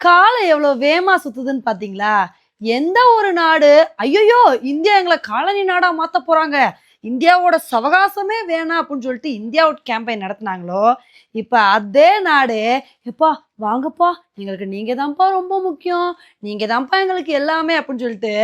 காலம் எவ்வளோ வேமா சுத்துதுன்னு பார்த்தீங்களா எந்த ஒரு நாடு ஐயோ இந்தியா எங்களை காலனி நாடாக மாற்ற போகிறாங்க இந்தியாவோட சவகாசமே வேணாம் அப்படின்னு சொல்லிட்டு இந்தியாவோட கேம்பெயின் நடத்தினாங்களோ இப்போ அதே நாடு எப்பா வாங்கப்பா எங்களுக்கு நீங்கள் தான்ப்பா ரொம்ப முக்கியம் நீங்கள் தான்ப்பா எங்களுக்கு எல்லாமே அப்படின்னு சொல்லிட்டு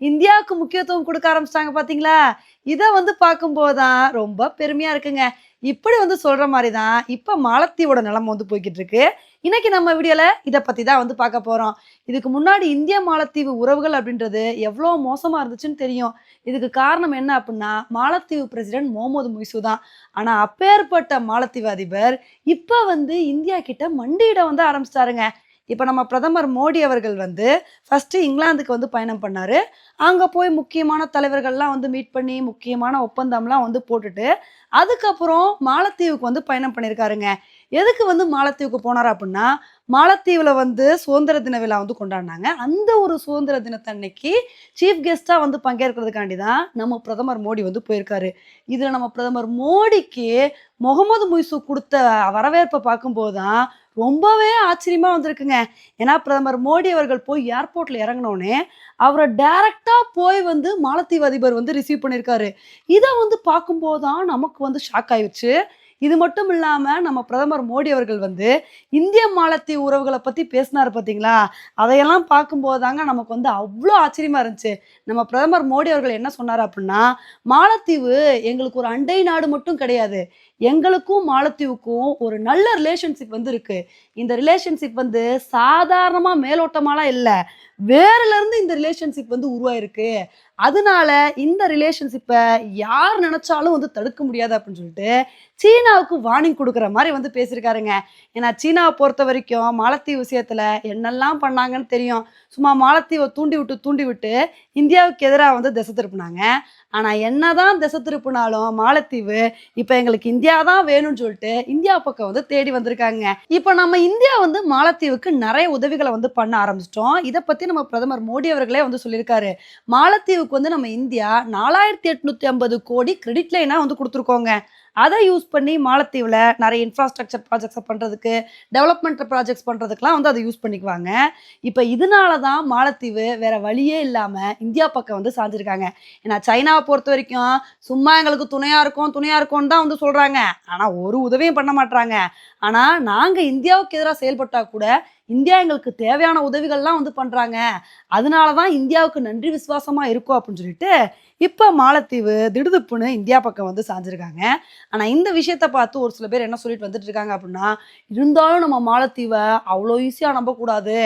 இந்தியாவுக்கு முக்கியத்துவம் கொடுக்க ஆரம்பிச்சிட்டாங்க பார்த்தீங்களா இதை வந்து பார்க்கும்போது தான் ரொம்ப பெருமையாக இருக்குங்க. இப்படி வந்து சொல்கிற மாதிரி தான் இப்போ மாலத்தீவோட நிலம வந்து போய்கிட்டு இருக்கு. இன்னைக்கு நம்ம வீடியோல இதை பத்தி தான் வந்து பார்க்க போறோம். இதுக்கு முன்னாடி இந்திய மாலத்தீவு உறவுகள் அப்படின்றது எவ்வளோ மோசமா இருந்துச்சுன்னு தெரியும். இதுக்கு காரணம் என்ன அப்படின்னா மாலத்தீவு பிரசிடென்ட் முகமது முய்சு தான். ஆனா அப்பேற்பட்ட மாலத்தீவு அதிபர் இப்போ வந்து இந்தியா கிட்ட மண்டியிட வந்து ஆரம்பிச்சிட்டாருங்க. இப்போ நம்ம பிரதமர் மோடி அவர்கள் வந்து ஃபஸ்ட்டு இங்கிலாந்துக்கு வந்து பயணம் பண்ணார். அங்கே போய் முக்கியமான தலைவர்கள்லாம் வந்து மீட் பண்ணி முக்கியமான ஒப்பந்தம்லாம் வந்து போட்டுட்டு அதுக்கப்புறம் மாலத்தீவுக்கு வந்து பயணம் பண்ணியிருக்காருங்க எதுக்கு வந்து மாலத்தீவுக்கு போனார் அப்படின்னா மாலத்தீவில் வந்து சுதந்திர தின விழா வந்து கொண்டாடினாங்க. அந்த ஒரு சுதந்திர தினத்தன்னைக்கு சீஃப் கெஸ்ட்டாக வந்து பங்கேற்கிறதுக்காண்டி தான் நம்ம பிரதமர் மோடி வந்து போயிருக்காரு. இதில் நம்ம பிரதமர் மோடிக்கு முகமது முய்சு கொடுத்த வரவேற்பை பார்க்கும்போது தான் ரொம்பவே ஆச்சரியமாக வந்திருக்குங்க. ஏன்னா பிரதமர் மோடி அவர்கள் போய் ஏர்போர்ட்டில் இறங்கினோடனே அவரை டைரக்டா போய் வந்து மாலத்தீவு அதிபர் வந்து ரிசீவ் பண்ணியிருக்காரு. இதை வந்து பார்க்கும்போது தான் நமக்கு வந்து ஷாக் ஆயிடுச்சு. இது மட்டும் இல்லாம நம்ம பிரதமர் மோடி அவர்கள் வந்து இந்திய மாலத்தீவு உறவுகளை பத்தி பேசினார் பாத்தீங்களா? அதையெல்லாம் பார்க்கும்போது தாங்க நமக்கு வந்து அவ்வளோ ஆச்சரியமா இருந்துச்சு. நம்ம பிரதமர் மோடி அவர்கள் என்ன சொன்னார் அப்படின்னா மாலத்தீவு எங்களுக்கு ஒரு அண்டை நாடு மட்டும் கிடையாது. எங்களுக்கும் மாலத்தீவுக்கும் ஒரு நல்ல ரிலேஷன்ஷிப் வந்து இருக்கு இந்த ரிலேஷன்ஷிப் வந்து சாதாரணமா மேலோட்டமாலாம் இல்லை. வேறுல இருந்து இந்த ரிலேஷன்ஷிப் வந்து உருவாயிருக்கு. அதனால இந்த ரிலேஷன்ஷிப்பை யார் நினைச்சாலும் வந்து தடுக்க முடியாது அப்படின்னு சொல்லிட்டு சீனாவுக்கு வார்னிங் கொடுக்குற மாதிரி வந்து பேசியிருக்காருங்க. ஏன்னா சீனாவை பொறுத்த வரைக்கும் மாலத்தீவு விஷயத்துல என்னெல்லாம் பண்ணாங்கன்னு தெரியும். சும்மா மாலத்தீவை தூண்டி விட்டு தூண்டி விட்டு இந்தியாவுக்கு எதிராக வந்து திசை திருப்பினாங்க. ஆனால் என்னதான் திசை திருப்பினாலும் மாலத்தீவு இப்போ எங்களுக்கு இந்தியா இந்தியா தான் வேணும்னு சொல்லிட்டு இந்தியா பக்கம் வந்து தேடி வந்திருக்காங்க. இப்போ நம்ம இந்தியா வந்து மாலத்தீவுக்கு நிறைய உதவிகளை வந்து பண்ண ஆரம்பிச்சிட்டோம். இதை பத்தி நம்ம பிரதமர் மோடி அவர்களே வந்து சொல்லியிருக்காரு. மாலத்தீவுக்கு வந்து நம்ம இந்தியா நாலாயிரத்தி எட்நூத்தி ஐம்பது கோடி கிரெடிட் லைனா வந்து கொடுத்துருக்கோங்க. அதை யூஸ் பண்ணி மாலத்தீவில் நிறைய இன்ஃப்ராஸ்ட்ரக்சர் ப்ராஜெக்ட்ஸை பண்ணுறதுக்கு டெவலப்மெண்ட் ப்ராஜெக்ட்ஸ் பண்ணுறதுக்குலாம் வந்து அதை யூஸ் பண்ணிக்குவாங்க. இப்போ இதனால தான் மாலத்தீவு வேறு வழியே இல்லாமல் இந்தியா பக்கம் வந்து சாஞ்சிருக்காங்க. ஏன்னா சைனாவை பொறுத்த வரைக்கும் சும்மா எங்களுக்கு துணையாக இருக்கும் துணையாக இருக்கும்னு தான் வந்து சொல்கிறாங்க ஆனால் ஒரு உதவியும் பண்ண மாட்டாங்க ஆனால் நாங்கள் இந்தியாவுக்கு எதிராக செயல்பட்டால் கூட இந்தியா எங்களுக்கு தேவையான உதவிகள்லாம் வந்து பண்ணுறாங்க அதனால தான் இந்தியாவுக்கு நன்றி விசுவாசமாக இருக்கும் அப்படின்னு சொல்லிட்டு இப்போ மாலத்தீவு திடுதுப்புன்னு இந்தியா பக்கம் வந்து சாஞ்சிருக்காங்க. ஆனால் இந்த விஷயத்த பார்த்து ஒரு சில பேர் என்ன சொல்லிட்டு வந்துட்டு இருக்காங்க அப்படின்னா இருந்தாலும் நம்ம மாலத்தீவை அவ்வளோ ஈஸியாக நம்பக்கூடாது.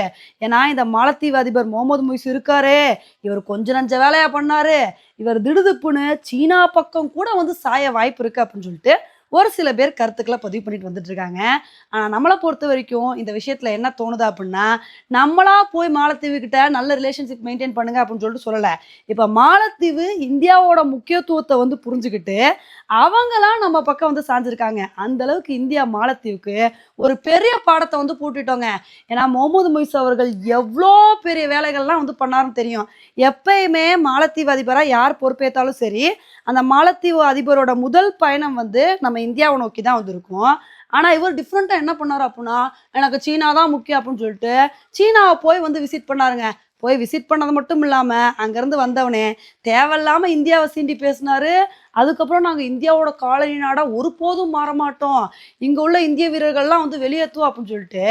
ஏன்னா இந்த மாலத்தீவு அதிபர் முகமது முய்ஸ் இருக்காரு. இவர் கொஞ்ச நஞ்ச வேலையாக பண்ணாரு. இவர் திடுதுப்புன்னு சீனா பக்கம் கூட வந்து சாய வாய்ப்பு இருக்கு அப்படின்னு சொல்லிட்டு ஒரு சில பேர் கருத்துக்களை பதிவு பண்ணிட்டு வந்துட்டு இருக்காங்க ஆனால் நம்மளை பொறுத்த வரைக்கும் இந்த விஷயத்துல என்ன தோணுது அப்படின்னா நம்மளா போய் மாலத்தீவு கிட்ட நல்ல ரிலேஷன்ஷிப் மெயின்டைன் பண்ணுங்க அப்படின்னு சொல்லிட்டு சொல்லலை. இப்போ மாலத்தீவு இந்தியாவோட முக்கியத்துவத்தை வந்து புரிஞ்சுக்கிட்டு அவங்களாம் நம்ம பக்கம் வந்து சாஞ்சிருக்காங்க. அந்த அளவுக்கு இந்தியா மாலத்தீவுக்கு ஒரு பெரிய பாடத்தை வந்து போட்டுட்டோங்க. ஏன்னா முகமது மொய்ஸ் அவர்கள் எவ்வளோ பெரிய வேலைகள்லாம் வந்து பண்ணாருன்னு தெரியும். எப்பயுமே மாலத்தீவு அதிபராக யார் பொறுப்பேற்றாலும் சரி அந்த மாலத்தீவு அதிபரோட முதல் பயணம் வந்து நம்ம இந்தியாவை நோக்கி தான் வந்திருக்கும். ஆனால் இவர் டிஃப்ரெண்ட்டாக என்ன பண்ணார் அப்படின்னா எனக்கு சீனா தான் முக்கியம் அப்படின்னு சொல்லிட்டு சீனாவை போய் வந்து விசிட் பண்ணாருங்க. போய் விசிட் பண்ணது மட்டும் இல்லாமல் அங்கேருந்து வந்தவனே தேவையில்லாமல் இந்தியாவை சீண்டி பேசினாரு. அதுக்கப்புறம் நாங்கள் இந்தியாவோட காலனி நாடாக ஒருபோதும் மாற மாட்டோம். இங்கே உள்ள இந்திய வீரர்கள்லாம் வந்து வெளியேற்றுவோம் அப்படின்னு சொல்லிட்டு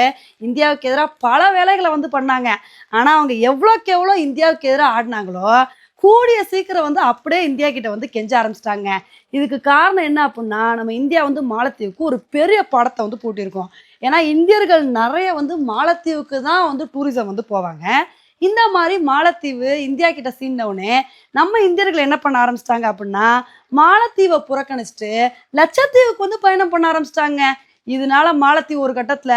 இந்தியாவுக்கு எதிராக பல வேலைகளை வந்து பண்ணாங்க. ஆனால் அவங்க எவ்வளோக்கு எவ்வளோ இந்தியாவுக்கு எதிராக ஆடினாங்களோ கூடிய சீக்கிரம் வந்து அப்படியே இந்தியா கிட்ட வந்து கெஞ்ச ஆரம்பிச்சிட்டாங்க. இதுக்கு காரணம் என்ன அப்படின்னா நம்ம இந்தியா வந்து மாலத்தீவுக்கு ஒரு பெரிய படத்தை வந்து போட்டிருக்கோம் ஏன்னா இந்தியர்கள் நிறைய வந்து மாலத்தீவுக்கு தான் வந்து டூரிசம் வந்து போவாங்க. இந்த மாதிரி மாலத்தீவு இந்தியா கிட்ட சீண்டவுடனே நம்ம இந்தியர்கள் என்ன பண்ண ஆரம்பிச்சிட்டாங்க அப்படின்னா மாலத்தீவை புறக்கணிச்சிட்டு லட்சத்தீவுக்கு வந்து பயணம் பண்ண ஆரம்பிச்சிட்டாங்க. இதனால மாலத்தி ஒரு கட்டத்தில்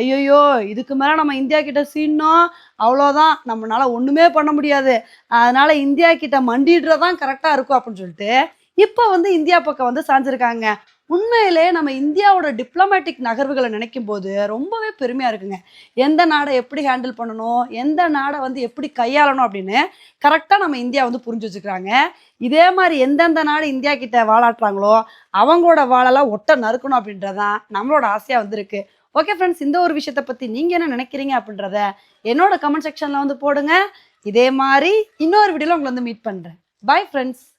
ஐயோயோ இதுக்கு மேலே நம்ம இந்தியா கிட்ட சீனோம் அவ்வளோதான் நம்மளால ஒன்றுமே பண்ண முடியாது. அதனால இந்தியா கிட்ட மண்டிடுறதான் கரெக்டாக இருக்கும் அப்படின்னு சொல்லிட்டு இப்போ வந்து இந்தியா பக்கம் வந்து சாஞ்சிருக்காங்க. உண்மையிலே நம்ம இந்தியாவோட டிப்ளமேட்டிக் நகர்வுகளை நினைக்கும் போது ரொம்பவே பெருமையாக இருக்குங்க. எந்த நாடை எப்படி ஹேண்டில் பண்ணணும் எந்த நாடை வந்து எப்படி கையாளணும் அப்படின்னு கரெக்டாக நம்ம இந்தியா வந்து புரிஞ்சு வச்சுக்கிறாங்க. இதே மாதிரி எந்தெந்த நாடு இந்தியா கிட்ட வாழாட்டுறாங்களோ அவங்களோட வாழெல்லாம் ஒட்ட நறுக்கணும் அப்படின்றதான் நம்மளோட ஆசையாக வந்திருக்கு. ஓகே ஃப்ரெண்ட்ஸ் இந்த ஒரு விஷயத்தை பற்றி நீங்கள் என்ன நினைக்கிறீங்க அப்படின்றத என்னோட கமெண்ட் செக்ஷனில் வந்து போடுங்க. இதே மாதிரி இன்னொரு வீடியோவில் உங்களை வந்து மீட் பண்ணுறேன் பை ஃப்ரெண்ட்ஸ்